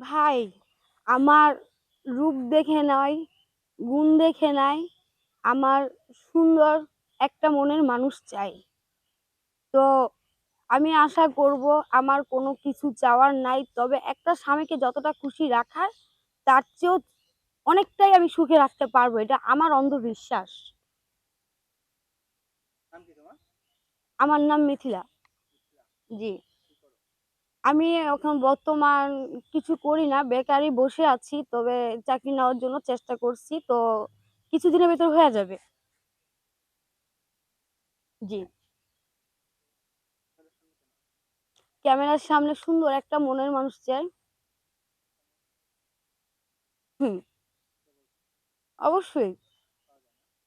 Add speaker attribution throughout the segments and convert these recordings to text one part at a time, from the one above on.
Speaker 1: ভাই আমার রূপ দেখে নয় গুণ দেখে নাই আমার সুন্দর একটা মনের মানুষ চাই। তো আমি আশা করব আমার কোনো কিছু চাওয়ার নাই তবে একটা স্বামীকে যতটা খুশি রাখার তার চেয়েও অনেকটাই আমি সুখে রাখতে পারব এটা আমার অন্ধবিশ্বাস। আমার নাম মিথিলা। জি। আমি এখন বর্তমান কিছু করি না, বেকারই বসে আছি, তবে চাকরি নেওয়ার জন্য চেষ্টা করছি, তো কিছুদিনের ভিতর হয়ে যাবে। জি। ক্যামেরার সামনে সুন্দর একটা মনের মানুষ চাই। হুম। অবশ্যই।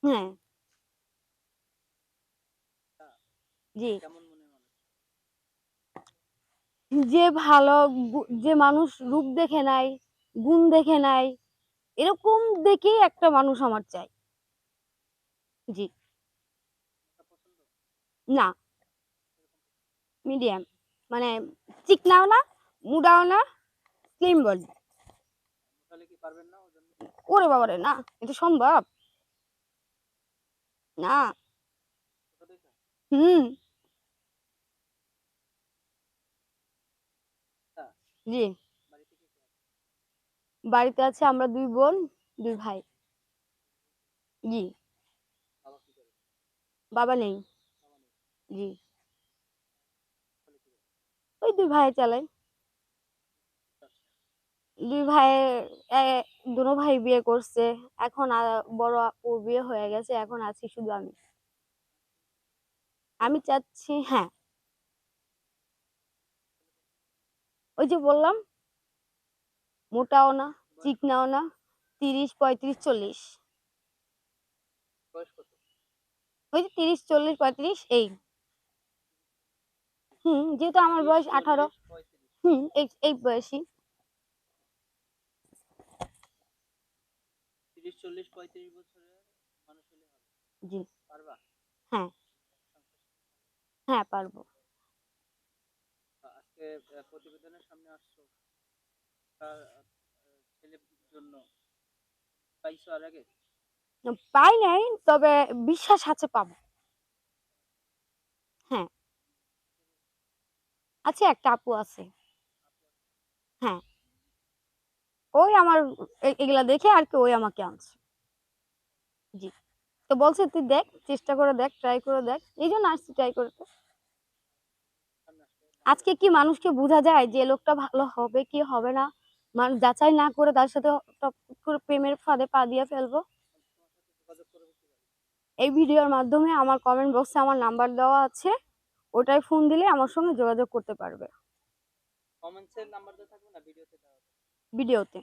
Speaker 1: হ্যাঁ। জি। যে ভালো যে মানুষ রূপ দেখে নাই গুণ দেখে নাই এরকম দেখেই একটা মানুষ আমার চাই। জি। না। মিডিয়াম। মানে চিকনাও না মুডাও না স্লিম বডি ওরে বাবারে না এটা সম্ভব? না। হুম। জি।
Speaker 2: বাড়িতে আছে?
Speaker 1: আমরা দুই বোন দুই ভাই। জি।
Speaker 2: বাবা
Speaker 1: নেই। জি? ওই দুই ভাই চালাই। দুই ভাই দুনো ভাই বিয়ে করছে। এখন বড় আপুর বিয়ে হয়ে গেছে এখন আছি শুধু আমি। আমি চাচ্ছি হ্যাঁ। ওই যে বললাম মোটাও না চিকনাও না তিরিশ পঁয়ত্রিশ চল্লিশ। ওই যে তিরিশ চল্লিশ পঁয়ত্রিশ এই। হুম যেহেতু আমার বয়স আঠারো। হুম এই বয়সী। জি।
Speaker 2: পারবা?
Speaker 1: হ্যাঁ। হ্যাঁ পারব।
Speaker 2: আজকে প্রতিবেদনের সামনে আসছো, তার ছেলের জন্য পাইছো আর আগে?
Speaker 1: পাই নাই, তবে বিশ্বাস আছে পাবো। হ্যাঁ। আছে একটা আপু আছে। হ্যাঁ। ওই আমার এগুলা দেখে আর কি ওই আমাকে আনছে। জি। তো বলছে তুই দেখ, চেষ্টা করে দেখ ট্রাই করে দেখ। এই জন্য আসছি ট্রাই করতে। আজকে কি মানুষকে বোঝা যায় যে লোকটা ভালো হবে কি হবে না? মানুষ যাচাই না করে তার সাথে প্রেমের ফাঁদে পা দিয়ে ফেলব? এই ভিডিওর মাধ্যমে আমার কমেন্ট বক্সে আমার নাম্বার দেওয়া আছে। ওটাই ফোন দিলে আমার সঙ্গে যোগাযোগ করতে পারবে।
Speaker 2: কমেন্টসের নাম্বার দেওয়া থাকবে না ভিডিওতে
Speaker 1: ভিডিওতে